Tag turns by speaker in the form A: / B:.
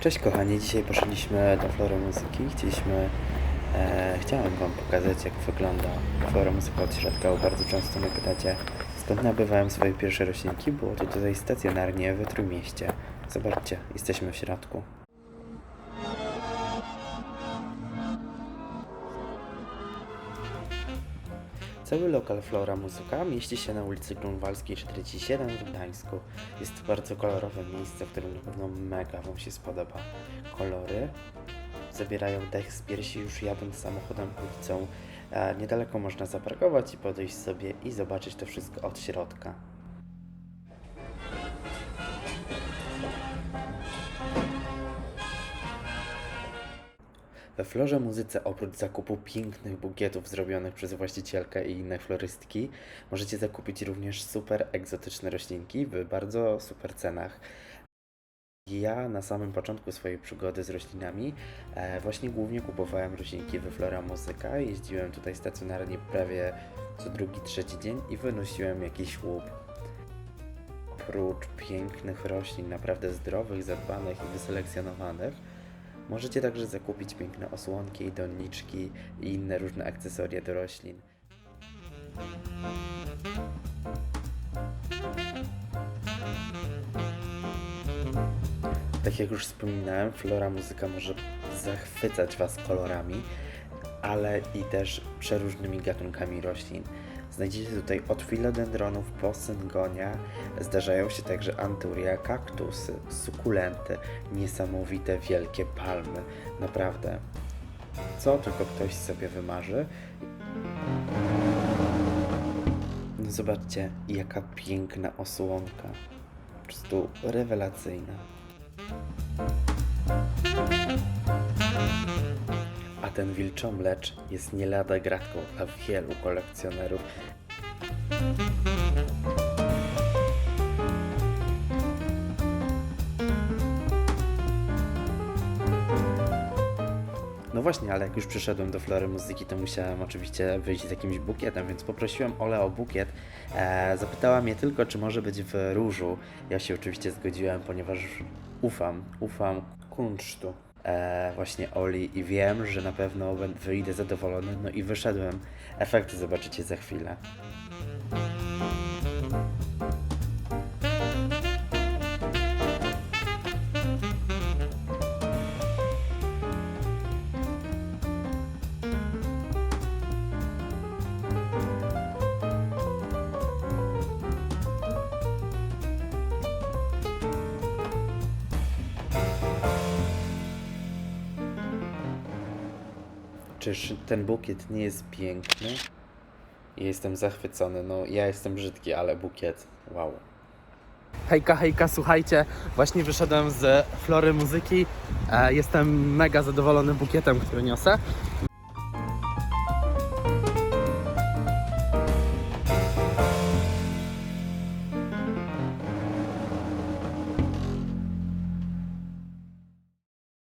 A: Cześć kochani, dzisiaj poszliśmy do Flory Muzyki. Chcieliśmy, e, chciałem Wam pokazać jak wygląda Flora Muzyka od środka, bardzo często mnie pytacie skąd nabywałem swoje pierwsze roślinki. Było to tutaj stacjonarnie w Trójmieście. Zobaczcie, jesteśmy w środku. Cały lokal Flora Muzyka mieści się na ulicy Grunwaldzkiej 47 w Gdańsku. Jest to bardzo kolorowe miejsce, w którym na pewno mega Wam się spodoba. Kolory zabierają dech z piersi już jadąc samochodem ulicą. Niedaleko można zaparkować i podejść sobie i zobaczyć to wszystko od środka. We Florze Muzyce oprócz zakupu pięknych bukietów zrobionych przez właścicielkę i inne florystki, możecie zakupić również super egzotyczne roślinki w bardzo super cenach. Ja na samym początku swojej przygody z roślinami e, właśnie głównie kupowałem roślinki we Flora Muzyka. Jeździłem tutaj stacjonarnie prawie co drugi, trzeci dzień i wynosiłem jakiś łup. Oprócz pięknych roślin, naprawdę zdrowych, zadbanych i wyselekcjonowanych, Możecie także zakupić piękne osłonki, doniczki i inne różne akcesoria do roślin. Tak jak już wspominałem, flora muzyka może zachwycać Was kolorami, ale i też przeróżnymi gatunkami roślin. Znajdziecie tutaj od filodendronów po syngonia, zdarzają się także anturia, kaktusy, sukulenty, niesamowite wielkie palmy. Naprawdę, co tylko ktoś sobie wymarzy. Zobaczcie, jaka piękna osłonka. Po prostu rewelacyjna. Ten wilczomlecz jest nie lada gratką dla wielu kolekcjonerów. No właśnie, ale jak już przyszedłem do Flory Muzyki, to musiałem oczywiście wyjść z jakimś bukietem, więc poprosiłem Ole o bukiet. E, zapytała mnie tylko, czy może być w różu. Ja się oczywiście zgodziłem, ponieważ ufam, ufam kunsztu e, właśnie Oli i wiem, że na pewno wyjdę zadowolony. No i wyszedłem. Efekty zobaczycie za chwilę. Czyż ten bukiet nie jest piękny? Jestem zachwycony. No, ja jestem brzydki, ale bukiet. Wow.
B: Hejka, hejka, słuchajcie, właśnie wyszedłem z Flory Muzyki. E, jestem mega zadowolony bukietem, który niosę.